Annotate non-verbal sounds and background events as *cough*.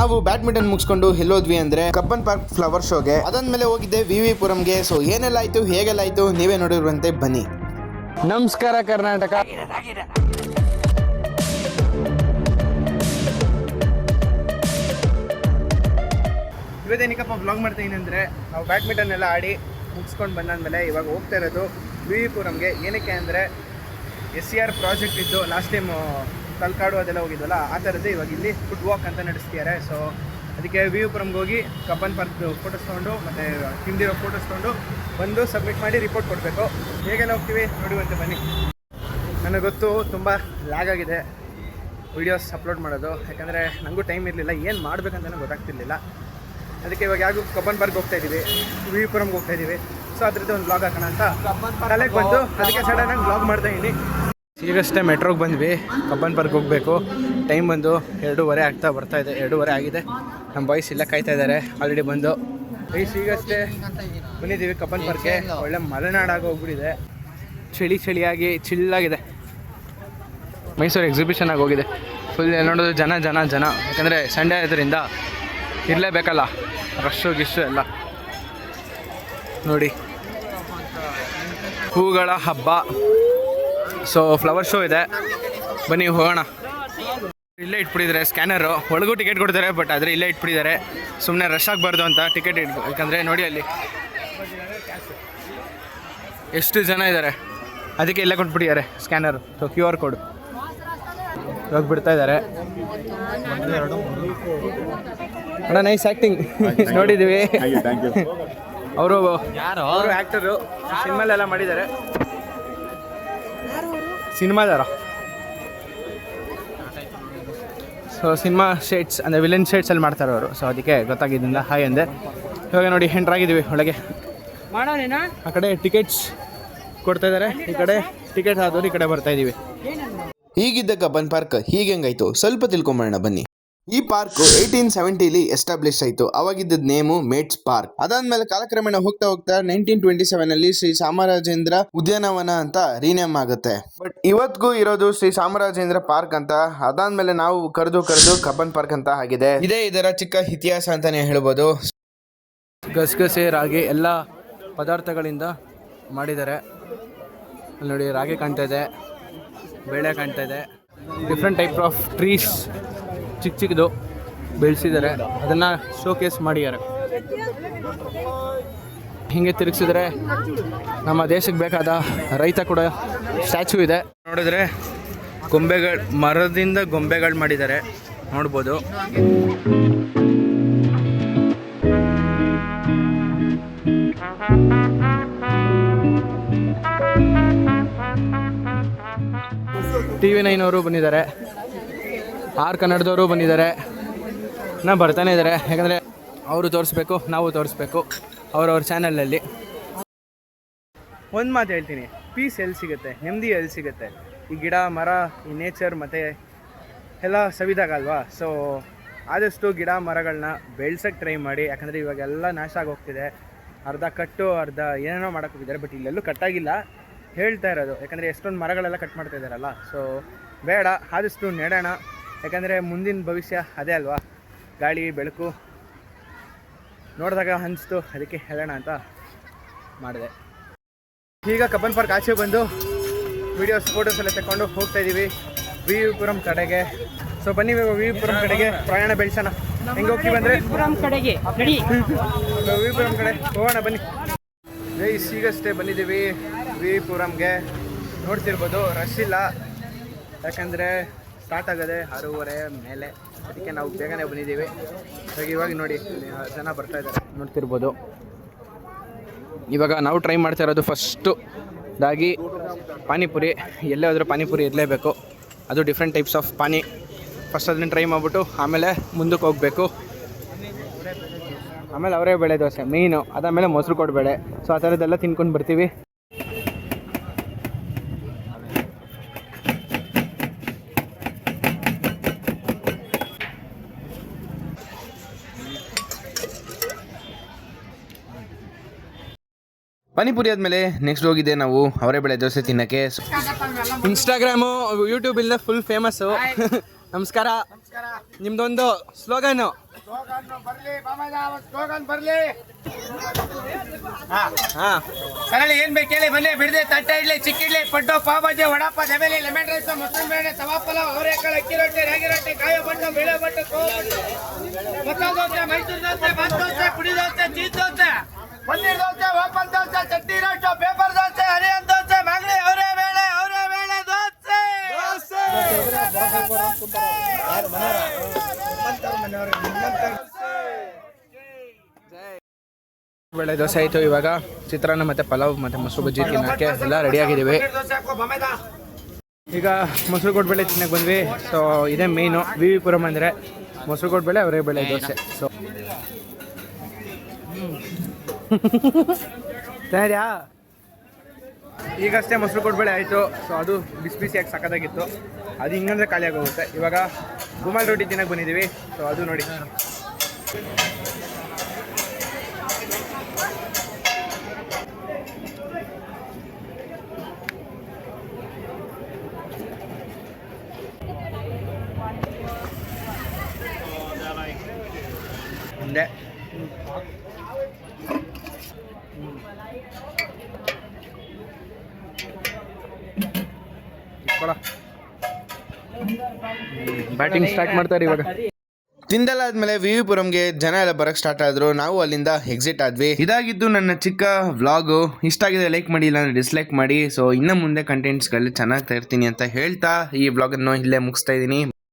ನಾವು ಬ್ಯಾಡ್ಮಿಂಟನ್ ಮುಗಿಸ್ಕೊಂಡು ಎಲ್ಲೋದ್ವಿ ಅಂದ್ರೆ ಕಬ್ಬನ್ ಪಾರ್ಕ್ ಫ್ಲವರ್ ಶೋಗೆ. ಅದಾದ್ಮೇಲೆ ಹೋಗಿದ್ದೆ ವಿ ವಿ ಪುರಂಗೆ ಸೊ ಏನೆಲ್ಲ ಆಯ್ತು ಹೇಗೆಲ್ಲ ಆಯ್ತು ನೀವೇ ನೋಡಿರುವಂತೆ ಬನ್ನಿ. ನಮಸ್ಕಾರ ಕರ್ನಾಟಕ. ಇವತ್ತೇನಕ್ಕಪ್ಪ ಬ್ಲಾಗ್ ಮಾಡ್ತಾ ಅಂದರೆ ನಾವು ಬ್ಯಾಡ್ಮಿಂಟನ್ ಎಲ್ಲ ಆಡಿ ಮುಗಿಸ್ಕೊಂಡು ಬಂದಾದ್ಮೇಲೆ ಇವಾಗ ಹೋಗ್ತಾ ಇರೋದು ವಿ ವಿ ಪುರಂಗೆ ಏನಕ್ಕೆ ಅಂದರೆ ಎಸ್ ಸಿ ಆರ್ ಪ್ರಾಜೆಕ್ಟ್ ಇದ್ದು ಲಾಸ್ಟ್ ಟೈಮ್ ತಲಕಾಡು ಅದೆಲ್ಲ ಹೋಗಿದ್ವಲ್ಲ ಆ ಥರದ್ದು ಇವಾಗ ಇಲ್ಲಿ ಫುಡ್ ವಾಕ್ ಅಂತ ನಡೆಸ್ತಿದ್ದಾರೆ. ಸೊ ಅದಕ್ಕೆ ವಿ ವಿ ಪುರಂಗೆ ಹೋಗಿ ಕಬ್ಬನ್ ಪಾರ್ಕ್ದು ಫೋಟೋಸ್ ತೊಗೊಂಡು ಮತ್ತು ಹಿಂದಿರೋ ಫೋಟೋಸ್ ತೊಗೊಂಡು ಬಂದು ಸಬ್ಮಿಟ್ ಮಾಡಿ ರಿಪೋರ್ಟ್ ಕೊಡಬೇಕು. ಹೇಗೆಲ್ಲ ಹೋಗ್ತೀವಿ ನೋಡುವಂತೆ ಬನ್ನಿ. ನನಗೆ ಗೊತ್ತು ತುಂಬ ಲ್ಯಾಗ್ ಆಗಿದೆ ವೀಡಿಯೋಸ್ ಅಪ್ಲೋಡ್ ಮಾಡೋದು. ಯಾಕಂದರೆ ನನಗೂ ಟೈಮ್ ಇರಲಿಲ್ಲ ಏನು ಮಾಡಬೇಕಂತಲೂ ಗೊತ್ತಾಗ್ತಿರ್ಲಿಲ್ಲ. ಅದಕ್ಕೆ ಇವಾಗ ಯಾಗೂ ಕಬ್ಬನ್ ಪಾರ್ಕ್ ಹೋಗ್ತಾ ಇದ್ದೀವಿ ವಿ ಪುರಂಗೆ ಹೋಗ್ತಾ ಇದ್ದೀವಿ. ಸೊ ಅದ್ರದ್ದು ಒಂದು ಬ್ಲಾಗ್ ಹಾಕೋಣ ಅಂತ. ತಲೆಗೆ ಬಂದು ಅದಕ್ಕೆ ಸಡನ್ನಾಗಿ ಬ್ಲಾಗ್ ಮಾಡ್ತಾ ಇದ್ದೀನಿ ಈಗಷ್ಟೇ ಮೆಟ್ರೋಗೆ ಬಂದ್ವಿ. ಕಬ್ಬನ್ ಪಾರ್ಕ್ ಹೋಗಬೇಕು. ಟೈಮ್ ಬಂದು ಎರಡೂವರೆ ಆಗ್ತಾ ಬರ್ತಾ ಇದೆ. ಎರಡೂವರೆ ಆಗಿದೆ. ನಮ್ಮ ಬಾಯ್ಸ್ ಇಲ್ಲ ಕಾಯ್ತಾ ಇದ್ದಾರೆ. ಆಲ್ರೆಡಿ ಬಂದು. ಬೈಸ್ ಈಗಷ್ಟೇ ಬಂದಿದ್ದೀವಿ ಕಬ್ಬನ್ ಪಾರ್ಕ್ಗೆ. ಒಳ್ಳೆ ಮಲೆನಾಡಾಗಿ ಹೋಗ್ಬಿಟ್ಟಿದೆ. ಚಳಿ ಚಳಿಯಾಗಿ ಚಿಲ್ಲಾಗಿದೆ. ಮೈಸೂರು ಎಕ್ಸಿಬಿಷನ್ ಆಗಿ ಹೋಗಿದೆ. ಫುಲ್ ನೋಡೋದು ಜನ ಜನ ಜನ. ಯಾಕಂದರೆ ಸಂಡೇ ಆದ್ದರಿಂದ ಇರಲೇಬೇಕಲ್ಲ. ರಶ್ಶು ಗಿಶ್ಶು ಎಲ್ಲ. ನೋಡಿ. ಹೂಗಳ ಹಬ್ಬ. ಸೊ ಫ್ಲವರ್ ಶೋ ಇದೆ. ಬನ್ನಿ ಹೋಗೋಣ. ಇಲ್ಲೇ ಇಟ್ಬಿಟ್ಟಿದ್ದಾರೆ ಸ್ಕ್ಯಾನರು ಒಳಗೂ ಟಿಕೆಟ್ ಕೊಡ್ತಾರೆ ಬಟ್ ಆದರೆ ಇಲ್ಲೇ ಇಟ್ಬಿಟ್ಟಿದ್ದಾರೆ. ಸುಮ್ಮನೆ ರಶ್ ಆಗಬಾರ್ದು ಅಂತ ಟಿಕೆಟ್ ಇಟ್ಬೋ ಯಾಕಂದರೆ ನೋಡಿ ಅಲ್ಲಿ. ಎಷ್ಟು ಜನ ಇದ್ದಾರೆ? ಅದಕ್ಕೆ ಇಲ್ಲೇ ಕೊಟ್ಬಿಟ್ಟಿದ್ದಾರೆ scanner so Q R code ಇವಾಗ ಬಿಡ್ತಾ ಇದ್ದಾರೆ. ಅಣ್ಣ ನೈಸ್ ಆ್ಯಕ್ಟಿಂಗ್ ನೋಡಿದ್ದೀವಿ. ಅವರು ಯಾರು? ಅವರು ಆ್ಯಕ್ಟರು ಸಿನಿಮಾಲೆಲ್ಲ ಮಾಡಿದ್ದಾರೆ. ಸಿನಿಮಾದಾರ ಸೊ ಸಿನಿಮಾ ಶೇಡ್ಸ್ ಅಂದರೆ ವಿಲನ್ ಶೇಡ್ಸಲ್ಲಿ ಮಾಡ್ತಾರೆ ಅವರು. ಸೊ ಅದಕ್ಕೆ ಗೊತ್ತಾಗಿದ್ದಿಲ್ಲ ಹಾಯ್ ಅಂದೆ. ಇವಾಗ ನೋಡಿ ಎಂಟ್ರಾಗಿದ್ದೀವಿ ಒಳಗೆ. ಆ ಕಡೆ ಟಿಕೆಟ್ಸ್ ಕೊಡ್ತಾ ಇದ್ದಾರೆ ಈ ಕಡೆ ಟಿಕೆಟ್ ಆದವರು ಈ ಕಡೆ ಬರ್ತಾ ಇದ್ದೀವಿ ಈಗಿದ್ದ ಕಬ್ಬನ್ ಪಾರ್ಕ್ ಹೀಗೆಂಗಾಯ್ತು? ಸ್ವಲ್ಪ ತಿಳ್ಕೊಂಬೋಣ ಬನ್ನಿ. ಈ ಪಾರ್ಕ್ ಏಯ್ಟೀನ್ ಸೆವೆಂಟಿಲಿ ಎಸ್ಟಾಬ್ಲಿಷ್ ಆಯ್ತು. ಅವಾಗಿದ್ದ ನೇಮು ಮೇಟ್ಸ್ ಪಾರ್ಕ್. ಅದಾದ್ಮೇಲೆ ಕಾಲಕ್ರಮೇಣ ಹೋಗ್ತಾ ಹೋಗ್ತಾ ನೈನ್ಟೀನ್ ಟ್ವೆಂಟಿ ಸೆವೆನ್ ಅಲ್ಲಿ ಶ್ರೀ ಚಾಮರಾಜೇಂದ್ರ ಉದ್ಯಾನವನ ಅಂತ ರೀನೇಮ್ ಆಗುತ್ತೆ. ಬಟ್ ಇವತ್ತಿಗೂ ಇರೋದು ಶ್ರೀ ಚಾಮರಾಜೇಂದ್ರ ಪಾರ್ಕ್ ಅಂತ. ಅದಾದ್ಮೇಲೆ ನಾವು ಕರೆದು ಕರೆದು ಕಬ್ಬನ್ ಪಾರ್ಕ್ ಅಂತ ಆಗಿದೆ. ಇದೇ ಇದರ ಚಿಕ್ಕ ಇತಿಹಾಸ ಅಂತಾನೆ ಹೇಳ್ಬೋದು. ಗಸಗಸೆ, ರಾಗಿ ಎಲ್ಲ ಪದಾರ್ಥಗಳಿಂದ ಮಾಡಿದ್ದಾರೆ. ಅಲ್ಲಿ ನೋಡಿ ರಾಗಿ ಕಾಣ್ತಾ ಇದೆ, ಬೇಳೆ ಕಾಣ್ತಾ ಇದೆ. ಡಿಫ್ರೆಂಟ್ ಟೈಪ್ ಆಫ್ ಟ್ರೀಸ್ ಚಿಕ್ಕ ಚಿಕ್ಕದು ಬೆಳೆಸಿದ್ದಾರೆ. ಅದನ್ನು ಶೋಕೇಸ್ ಮಾಡಿದ್ದಾರೆ ಹಿಂಗೆ ತಿರುಗಿಸಿದ್ರೆ ನಮ್ಮ ದೇಶಕ್ಕೆ ಬೇಕಾದ ರೈತ ಕೂಡ ಸ್ಟ್ಯಾಚು ಇದೆ. ನೋಡಿದ್ರೆ ಗೊಂಬೆಗಳು, ಮರದಿಂದ ಗೊಂಬೆಗಳು ಮಾಡಿದ್ದಾರೆ. ನೋಡ್ಬೋದು. ಟಿ ವಿ ನೈನ್ ಅವರು ಬಂದಿದ್ದಾರೆ. ಆರ್ ಕನ್ನಡದವರು ಬಂದಿದ್ದಾರೆ. ನಾ ಬರ್ತಾನೆ ಇದ್ದಾರೆ. ಯಾಕಂದರೆ ಅವರು ತೋರಿಸ್ಬೇಕು, ನಾವು ತೋರಿಸ್ಬೇಕು ಅವ್ರವ್ರ ಚಾನಲಲ್ಲಿ ಒಂದು ಮಾತು ಹೇಳ್ತೀನಿ. ಪೀಸ್ ಎಲ್ಲಿ ಸಿಗುತ್ತೆ? ನೆಮ್ಮದಿ ಎಲ್ಲಿ ಸಿಗುತ್ತೆ? ಈ ಗಿಡ, ಮರ, ಈ ನೇಚರ್ ಮತ್ತು ಎಲ್ಲ ಸವಿದಾಗಲ್ವಾ? ಸೊ ಆದಷ್ಟು ಗಿಡ ಮರಗಳನ್ನ ಬೆಳ್ಸೋಕ್ಕೆ ಟ್ರೈ ಮಾಡಿ. ಯಾಕಂದರೆ ಇವಾಗೆಲ್ಲ ನಾಶ ಆಗೋಗ್ತಿದೆ. ಅರ್ಧ ಕಟ್ಟು, ಅರ್ಧ ಏನೇನೋ ಮಾಡೋಕೆ ಹೋಗಿದ್ದಾರೆ ಬಟ್ ಇಲ್ಲೆಲ್ಲೂ ಕಟ್ಟಾಗಿಲ್ಲ ಹೇಳ್ತಾ ಇರೋದು. ಯಾಕಂದರೆ ಎಷ್ಟೊಂದು ಮರಗಳೆಲ್ಲ ಕಟ್ ಮಾಡ್ತಾ ಇದ್ದಾರಲ್ಲ? ಸೊ ಬೇಡ. ಆದಷ್ಟು ನೆಡೋಣ. ಯಾಕಂದರೆ ಮುಂದಿನ ಭವಿಷ್ಯ ಅದೇ ಅಲ್ವಾ? ಗಾಳಿ ಬೆಳಕು ನೋಡಿದಾಗ ಅನಿಸ್ತು ಅದಕ್ಕೆ ಹೇಳೋಣ ಅಂತ ಮಾಡಿದೆ. ಈಗ ಕಬ್ಬನ್ ಪಾರ್ಕ್ ಆಚೆ ಬಂದು ವಿಡಿಯೋಸ್ ಫೋಟೋಸ್ ಎಲ್ಲ ತಗೊಂಡು ಹೋಗ್ತಾ ಇದ್ದೀವಿ ವಿ ಪುರಂ ಕಡೆಗೆ. ಸೊ ಬನ್ನಿ ವಿ ಪುರಂ ಕಡೆಗೆ ಪ್ರಯಾಣ ಬೆಳೆಸೋಣ. ಹೆಂಗೆ ಹೋಗ್ತೀವಿ ಅಂದರೆ? ಕಡೆಗೆ. *laughs* ವಿಪುರಂ ಕಡೆ. ಹೋಗೋಣ ಬನ್ನಿ. ಏ ಈಗಷ್ಟೇ ಬಂದಿದ್ದೀವಿ ವಿ ಪುರಂಗೆ ನೋಡ್ತಿರ್ಬೋದು ರಶ್ ಇಲ್ಲ. ಯಾಕಂದರೆ ಸ್ಟಾರ್ಟ್ ಆಗದೆ ಆರೂವರೆ ಮೇಲೆ. ಅದಕ್ಕೆ ನಾವು ಬೇಗನೆ ಬಂದಿದ್ದೀವಿ. ಹಾಗೆ ಇವಾಗ ನೋಡಿ ಜನ ಬರ್ತಾ ಇದ್ದಾರೆ. ನೋಡ್ತಿರ್ಬೋದು. ಇವಾಗ ನಾವು ಟ್ರೈ ಮಾಡ್ತಾ ಇರೋದು ಫಸ್ಟು ದಾಗಿ ಪಾನಿಪುರಿ. ಎಲ್ಲೇ ಹೋದರೂ ಪಾನಿಪುರಿ ಇರಲೇಬೇಕು. ಅದು different types of pani. First ಅದನ್ನ ಟ್ರೈ ಮಾಡಿಬಿಟ್ಟು, ಆಮೇಲೆ ಮುಂದಕ್ಕೆ ಹೋಗಬೇಕು. ಆಮೇಲೆ ಅವರೇ ಬೇಳೆ ದೋಸೆ ಮೀನು ಅದಾದಮೇಲೆ ಮೊಸರು ಕೊಡಬೇಳೆ ಸೊ ಆ ಥರದ್ದೆಲ್ಲ ತಿನ್ಕೊಂಡು ಬರ್ತೀವಿ. ಪಾನಿಪುರಿ ಆದ್ಮೇಲೆ ನೆಕ್ಸ್ಟ್ ಹೋಗಿದ್ದೆ ನಾವು ಅವರೇ ಬೆಳೆ ದೋಸೆ ತಿನ್ನಕ್ಕೆ. ಇನ್ಸ್ಟಾಗ್ರಾಮು ಯೂಟ್ಯೂಬ್ ಇಲ್ಲ ಫುಲ್ ಫೇಮಸ್ಸು ನಮಸ್ಕಾರ. ನಿಮ್ದೊಂದು ಸ್ಲೋಗನು ಬರ್ಲಿ ಸ್ಲೋಗನ್ ಬರ್ಲಿ. ಸರಳಿ ಏನ್ ಬೇಕೇಳಿ ಹೇಳಿ ಬನ್ನಿ ಬಿಡದೆ ತಟ್ಟೆ ಇಡ್ಲಿ ಚಿಕ್ಕ ಇಡ್ಲಿ ಪಡ್ಡು ಪಾವ್ ಭಾಜಿ ವಡಾಪ ದಬೇಲಿ ಲೆಮನ್ ರೈಸ್ ಮೊಸರು ಬೇಳೆ ಸವಾ ಪಲಾವ್ ಅವರೆಕಾಳು ಅಕ್ಕಿ ರೊಟ್ಟಿ ರಾಗಿ ರೊಟ್ಟಿ ಕಾಯ ಬಟ್ಟು ಬೆಳೆ ಬಟ್ಟು ಮಸಾಲ ಬಟ್ಟು ಮಸಾಲೆ ದೋಸೆ ಮೈಸೂರು ದೋಸೆ ಬಾತ್ ದೋಸೆ ಪುಡಿ ದೋಸೆ ಚೀಸ್ ದೋಸೆ. ಪನ್ನೀರ್ ದೋಸೆ ಓಪನ್ ದೋಸೆ ಚಟ್ನಿ ರೋಟು ಪೇಪರ್ ದೋಸೆ ಹರಿಯನ್ ದೋಸೆ ಮಂಗಳಿ ಅವರೇ ಬೇಳೆ ಅವರೇ ಬೇಳೆ ದೋಸೆ! ಬೇಳೆ ದೋಸೆ ಆಯ್ತು ಇವಾಗ. ಚಿತ್ರಾನ್ನ ಮತ್ತೆ ಪಲಾವ್ ಮತ್ತು ಮೊಸರು ಬಜ್ಜಿ ತಿನ್ನಕ್ಕೆ ಎಲ್ಲ ರೆಡಿ ಆಗಿದ್ದೀವಿ. ಈಗ ಮೊಸರು ಕೊಟ್ಬೇಳೆ ತಿನ್ನಕ್ಕೆ ಬಂದ್ವಿ. ಸೊ ಇದೇ ಮೇನು ವಿ ವಿ ಪುರಂ ಅಂದರೆ ಮೊಸರು ಕೊಟ್ಬೇಳೆ ಅವರೇ ಬೇಳೆ ದೋಸೆ. ಸೊ *laughs* ಚೆನ್ನಾಗಿದ್ಯಾ ಈಗಷ್ಟೇ ಮೊಸರು ಕೊಡ್ಬೇಳೆ ಆಯಿತು. ಸೊ ಅದು ಬಿಸಿ ಬಿಸಿಯಾಗಿ ಸಕ್ಕದಾಗಿತ್ತು ಅದು ಹಿಂಗಂದ್ರೆ ಖಾಲಿ ಆಗೋಗುತ್ತೆ ಇವಾಗ ಗುಮಾಲ್ ರೊಟ್ಟಿ ತಿನ್ನಕ್ಕೆ ಬಂದಿದ್ದೀವಿ. ಸೊ ಅದು ನೋಡಿ. ಬ್ಯಾಟಿಂಗ್ ಸ್ಟಾರ್ಟ್ ಮಾಡ್ತಾರೆ ಇವಾಗ. ತಿಂದೆಲ್ಲ ಆದ್ಮೇಲೆ ವಿ ವಿ ಪುರಂಗೆ ಜನ ಎಲ್ಲ ಬರಕ್ ಸ್ಟಾರ್ಟ್ ಆದ್ರು. ನಾವು ಅಲ್ಲಿಂದ ಎಕ್ಸಿಟ್ ಆದ್ವಿ. ಇದಾಗಿದ್ದು ನನ್ನ ಚಿಕ್ಕ ವ್ಲಾಗು. ಇಷ್ಟ ಆಗಿದೆ ಲೈಕ್ ಮಾಡಿ ಇಲ್ಲಾಂದ್ರೆ ಡಿಸ್ಲೈಕ್ ಮಾಡಿ. ಸೊ ಇನ್ನು ಮುಂದೆ ಕಂಟೆಂಟ್ಸ್ಗಳಲ್ಲಿ ಚೆನ್ನಾಗಿ ತರ್ತೀನಿ ಅಂತ ಹೇಳ್ತಾ ಈ ವ್ಲಾಗನ್ನು ಇಲ್ಲೇ ಮುಗಿಸ್ತಾ ಇದ್ದೀನಿ.